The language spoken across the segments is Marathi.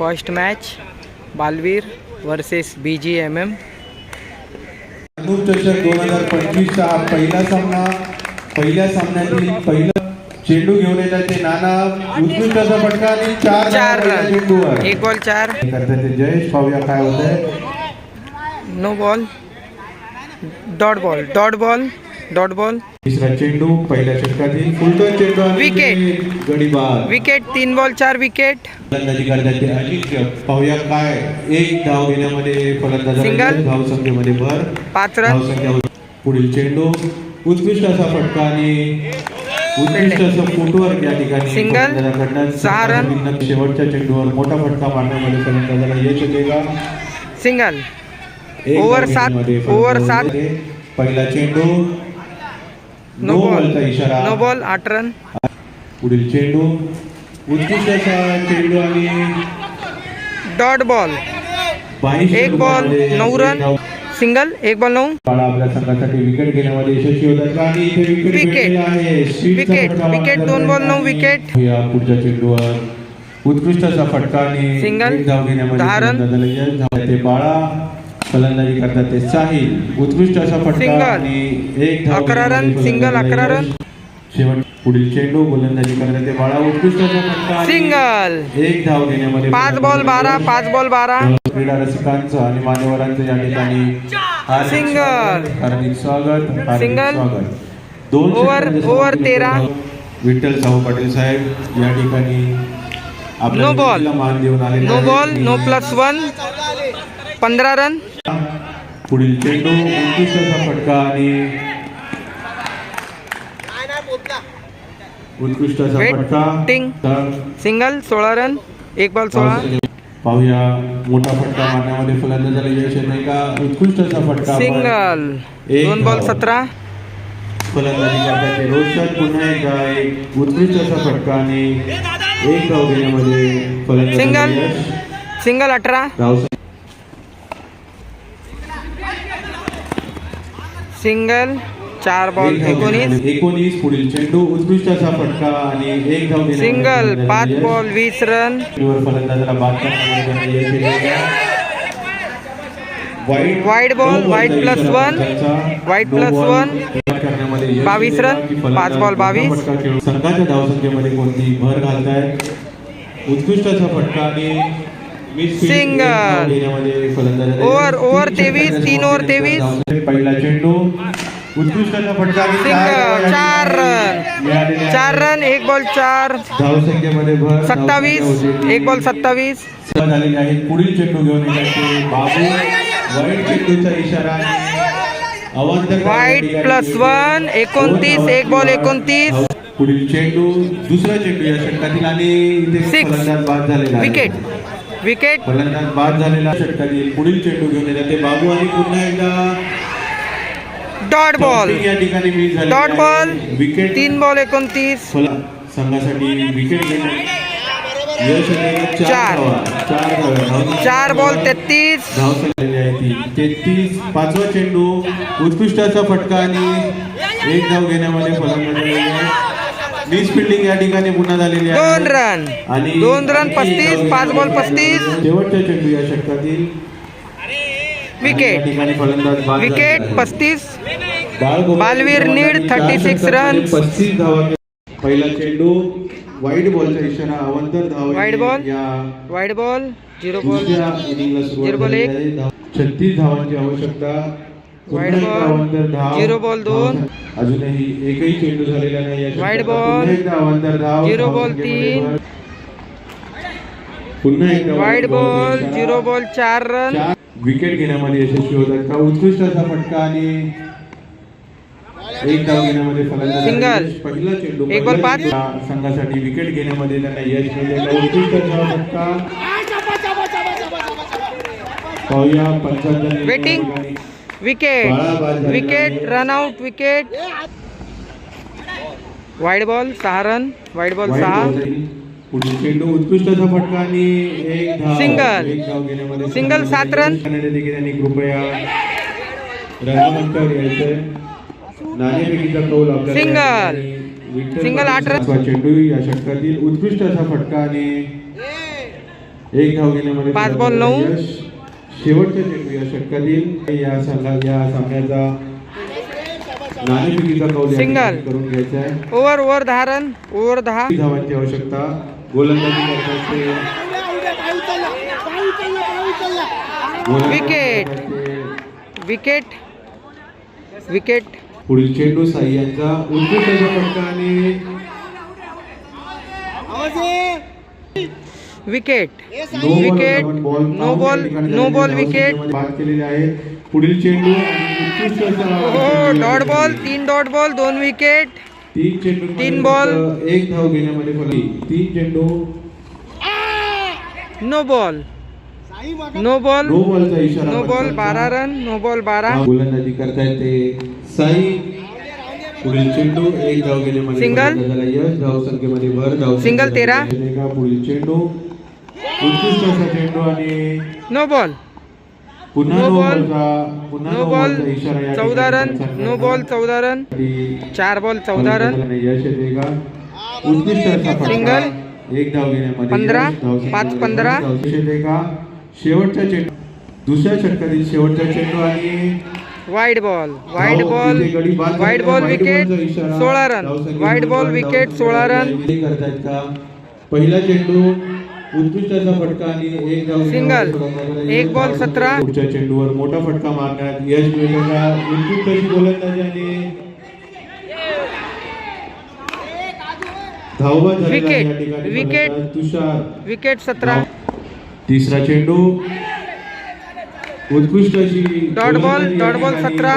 First match Balveer versus B G M M चषक दोन हज़ार पंचवीसचा हा पहिला सामना पहिल्या सामन्यातील पहिला चेंडू घेऊन येतात ते नाना उत्कृष्ट असा फटका आणि चार चार चेंडूवर. एक बॉल चार. करतात ते जयेश पाहूया काय होत no ball dot ball dot ball dot ball तिसरा चेंडू पहिल्या षटकातील फुलटॉन चेंडू Wicket. गडी बाद विकेट तीन बॉल चार विकेट फलंदाजी ते अजिंक्य पाहूया काय एक धाव घेण्यामध्ये फलंदाज. धाव संख्येमध्ये भर पाच धाव रन संख्या. पुढील चेंडू उत्कृष्ट असा फटका आणि उत्कृष्ट असं फुटवर्क या ठिकाणी. फलंदाजाकडनं सहा रन. शेवटच्या चेंडूवर मोठा फटका मारण्यामध्ये फलंदाजाला यश येते का सिंगल धाव सात. फलंदाज सात. पहिला चेंडू नो बॉल बॉलचा इशारा. नो बॉल आठ रन पुढील चेंडू. उत्कृष्ट असा चेंडू आणि डॉट बॉल एक बॉल नऊ रन सिंगल एक बॉल नऊ. आपल्या संघासाठी विकेट घेण्यामध्ये यशस्वी होतात. का आणि इथे विकेट Wicket, मारला दोन ball, नऊ. या पुढच्या चेंडूवर उत्कृष्ट असा फटका आणि. एक धाव घेण्यामध्ये दहा. ते बाळा. फलंदाजी करतात ते साहिल उत्कृष्ट असा फटका. आणि एक धाव अकरा Single, फलंदाजाला अकरा यश. शेवट पुढील चेंडू गोलंदाजी करतात ते बाळा उत्कृष्ट असा फटका सिंगल एक धाव घेण्यामध्ये पाच बॉल बारा पाच बॉल बारा क्रीडा रसिकांचं आणि मान्यवरांचं या ठिकाणी. स्वागत, हार्दिक स्वागत Single. स्वागत दोन over समाप्ती तेरा. विठ्ठल साहू पाटील साहेब या ठिकाणी देऊन आलेले no. Ball no plus one पंधरा रन पुढील चेंडू फटका आणि फटका. सिंगल सोळा रन एक बॉल सोळा. पाहूया मोठा फटका मारण्यामध्ये फलंदाजाला यश येते का? उत्कृष्ट असा फटका सिंगल दोन बॉल. सतरा. फलंदाजी रोशन पुन्हा एकदा एक उत्कृष्ट असा फटका आणि एक धाव घेण्यामध्ये. यश. सिंगल अठरा. धाव सिंगल चार बॉल एकोणीस एकोणीस पुढील चेंडू उत्कृष्ट असा फटका आणि एक धाव सिंगल पाच. बॉल वीस रन फलंदाजाला. वाईट No plus ball one. बाद करण्यामध्ये यश बावीस. रन, पाच मोठा बावीस. संघाच्या धावसंख्येमध्ये कोणती भर घालतायत उत्कृष्ट असा फटका आणि यश. over तीन तेवीस, तीन समाप्तीनंतर तेवीस. पहिला चेंडू. उत्कृष्ट सिंगल चार रन. चार. रन. एक बॉल चार. धावसंख्येमध्ये भर सत्तावीस. एक बॉल सत्तावीस. झालेले आहेत. पुढील चेंडू घेऊन बाबू. वाईट चेंडूचा इशारा. वाईट प्लस वन एकोणतीस एक बॉल एकोणतीस. पुढील चेंडू दुसरा चेंडू या षटकातील आणि. विकेट विकेट फलंदाज बाद झालेला षटकातील पुढील चेंडू घेऊन येतात. ते बाबू आणि पुन्हा एकदा डॉट बॉल या ठिकाणी मिस झाली डॉट बॉल विकेट तीन बॉल एकोणतीस. संघासाठी विकेट घेण्यात. चार. चार. बॉल तेहतीस. धाव संख्या आहे ती. तेहतीस. पाचवा चेंडू. उत्कृष्ट असा फटका आणि एक धाव घेण्यामध्ये फलंदाज मिस फिल्डिंग या ठिकाणी पुन्हा झालेली आहे दोन रन आणि दोन रन पस्तीस पाच बॉल पस्तीस शेवटच्या चेंडू या षटकातील विकेट विकेट. पस्तीस बालवीर नीड, 36 षटकांमध्ये runs. पस्तीस धावा. पहिला चेंडू वाईट बॉलचा इशारा अवंतर धाव ball. या वाईट बॉल झिरो बॉल ball झालेली एक. छत्तीस धावांची आवश्यकता पुन्हा Wide एकदा ball. अवांतर धाव Zero ball दोन. धाव- अजूनही एकही चेंडू झालेला नाही या Wide षटकात. ball. पुन्हा एकदा अवांतर धाव Zero ball धावसंख्येमध्ये तीन. भर. पुन्हा एकदा वाईट ball बॉल चा इशारा. झिरो बॉल चार रन चार विकेट घेण्यामध्ये यशस्वी होतात का उत्कृष्ट असा फटका आणि एक धाव घेण्यामध्ये फलंदाज Single. पहिला चेंडू एक बॉल पहिल्या पाच. चेंडूला संघासाठी विकेट घेण्यामध्ये त्यांना यश मिळते का उत्कृष्ट असा फटका पाहूया पंचांचा Waiting. Wicket wicket run out wicket wide ball सहा रन वाईट बॉल सहा. चेंडू उत्कृष्ट असा फटका आणि एक घेण्यामध्ये Single, सात रन. देखील कृपया नाणेफेकीचा कौल विठ्ठल Single, आठ रन. चेंडू या षटकातील उत्कृष्ट असा फटका आणि एक धाव घेण्यामध्ये पाच बॉल नऊ. शेवटच्या चेंडू या षटकातील या संघा या सामन्याचा नाणेफेकीचा कौल करून घ्यायचा आहे. ओव्हर ओव्हर दहा रन ओव्हर दहा. धावांची आवश्यकता. गोलंदाजी करतात ते विकेट. विकेट. पुढील चेंडू साई यांचा. उत्कृष्ट आणि विकेट नो बॉल Wicket. आपण बॉल आहे. पुढील चेंडू हो डॉट बॉल. तीन डॉट बॉल दोन विकेट तीन चेंडू तीन बॉल. एक धाव घेण्यामध्ये तीन चेंडू. No ball no ball no बॉलचा इशारा नो बॉल. बारा रन नो बॉल बारा. गोलंदाजी करतायत ते. साई. पुढील चेंडू एक धाव घेण्यामध्ये Single. फरक झाला यश. धाव संख्येमध्ये भर. धाव Single संख्येमध्ये तेरा. पुढील चेंडू. चेंडू आणि नो बॉल नो पुन्हा नो बॉल चौदा रन नो बॉल चौदा रन चार बॉल चौदा रन घेण्यामध्ये पंधरा. पाच पंधरा. शेवटचा चेंडू. दुसऱ्या षटकातील शेवटचा चेंडू आणि wide ball wide ball wide ball wicket. सोळा रन वाईड बॉल विकेट सोळा रन विजयी करतायत का? पहिला चेंडू उत्कृष्ट असा फटका आणि एक धाव Single. घेण्यामध्ये एक बॉल धाव संख्या सतरा. पुढच्या चेंडूवर मोठा फटका मारण्यात यश मिळतं का उत्कृष्ट अशी गोलंदाजी आणि धावबाद झालेला आहे Wicket. या ठिकाणी Wicket. फलंदाज तुषार विकेट सतरा तिसरा चेंडू उत्कृष्ट अशी Dot ball, गोलंदाजी या dot ball ठिकाणी सतरा.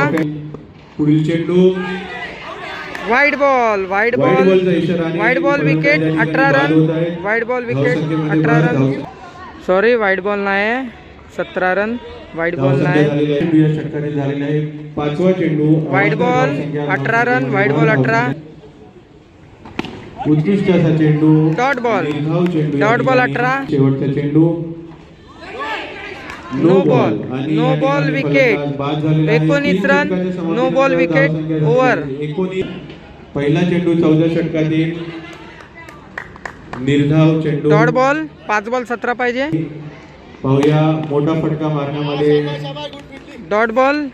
पुढील चेंडू wide ball wide ball wide ball wicket अठरा रन. वाईड बॉल विकेट अठरा रन सॉरी वाईड बॉल नाही सतरा रन वाईड बॉल नाही अवांतर बॉल, अठरा रन, भर, बॉल अठरा. उत्कृष्ट असा चेंडू डॉट बॉल. Dot ball. अठरा. शेवटचा चेंडू no ball. No ball wicket. एकोणीस run. No ball wicket. Over. पहिला चेंडू चौदा षटकातील निर्धाव चेंडू. डॉट बॉल पाच बॉल सतरा पाहिजे. पाहूया मोठा फटका मारण्यामध्ये. डॉट बॉल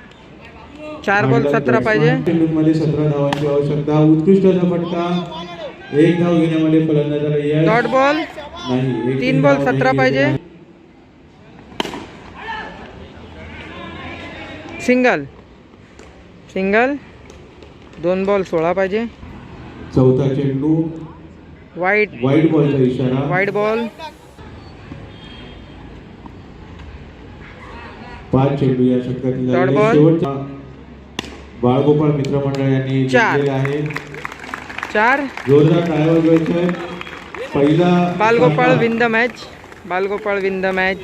चार बॉल सतरा पाहिजे. चेंडूमध्ये सतरा धावांची आवश्यकता. उत्कृष्ट असा फटका एक धाव घेण्यामध्ये फलंदाजाला यश डॉट बॉल नाही तीन बॉल सतरा पाहिजे. सिंगल. सिंगल. दोन बॉल सोळा पाहिजे. चौथा चेंडू. वाईट. वाईट बॉलचा इशारा. वाईट बॉल. पाच चेंडू या षटकातील बाळगोपाळ मित्रमंडळ यांनी चार. जिंकलेला आहे. चार. जोरदार टाळ्या वाजवायच्या आहेत. पहिला Balgopal win the match. Balgopal win the match.